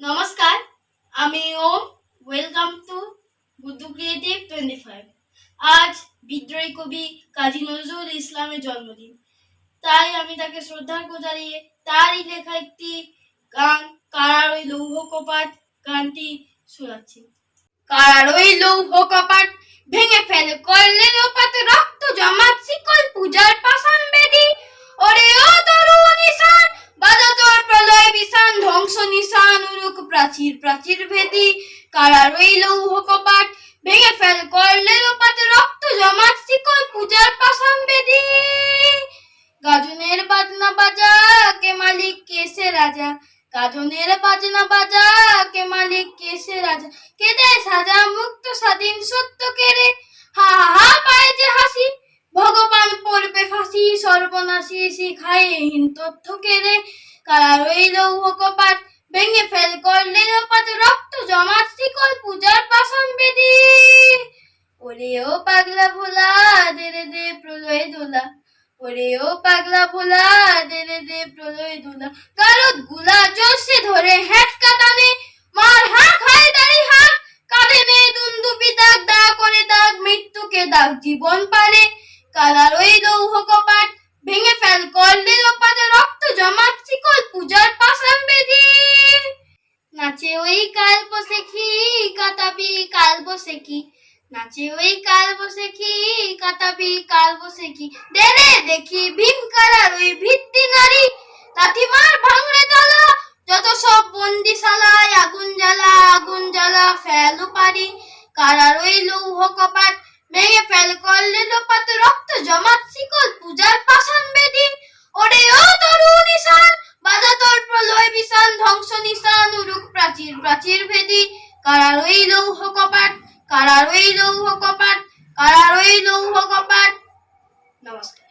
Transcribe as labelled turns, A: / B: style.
A: নমস্কার, আমি Om welcome to Buddhu creative twenty five আজ বিদ্রোহী কবি কাজী নজরুল ইসলামের জন্মদিন। তাই আমি তাকে শ্রদ্ধা জানিয়ে তারই লেখা একটি গান কারার ওই লৌহ কপাট, গানটি শোনাচ্ছি। কারার ওই লৌহ কপাট ভেঙে ফেলে করলে লোপাত রক্ত জমাট প্রাচীর প্রাচীর ভেদি কারার ওই লৌহ কপাট ভেঙে ফেল করলে লোপাত রক্ত জমাট শিকল পূজার পাষাণ বেদি গাজনের বাজনা বাজা, কে মালিক কেসে রাজা? গাজনের বাজনা বাজা, কে মালিক কেসে রাজা? কেদে সাজা মুক্ত স্বাধীন সত্য কেড়ে হা হা হা, পায় যে হাসি, ভগবান পড়বে ফাঁসি, সর্বনাশী শিখায় হীন তথ্য কেড়ে কারা রইল কপাট ভেঙে ফেল করলে লোপাত রক্ত জমাট শিকল পূজার পাষাণ বেদি ওরে ও পাগলা ভোলা দে রে দে প্রলয় দোলা। ওরে ও পাগলা ভোলা দে রে দে প্রলয় দোলা। গারদগুলা জোরসে ধরে হ্যাট কাটানে মার হা খায় দাড়ি হাত কাঁধে নে দুন্দুবি দাগ, দা করে দাগ, মৃত্যুকে দাগ, জীবন পারে। কালার ওই লৌহ কপাট, ভেঙে ফেল করলে লোপাতে রক্ত জমাট শিকল পূজার পাশান বেদি নাচে ওই কাল বসে কি কাতাবি কাল বসে কি? নাচে ওই কাল বসে কি কাতাবি কাল বসে কি? দেরে দেখি ভীম কালার ওই ভিত্তি নারী। লাঠিমার ভাঙড়ে তলা যত সব বন্দিশালায় আগুন জ্বালা আগুন জ্বালা ফেলো পারি। কারার ওই লৌহ কপাট ভেঙে ফেল করলে লোপাত রক্ত জমাট শিকল পূজার পাষাণ বেদি ওরে ও তরু নিশান বাজা তোর প্রলয় বিশান ধ্বংস নিশান উরুক প্রাচীর প্রাচীর ভেদি কারার ওই লৌহ কপাট, কারার ওই লৌহ কপাট, কারার ওই লৌহ কপাট। নমস্কার।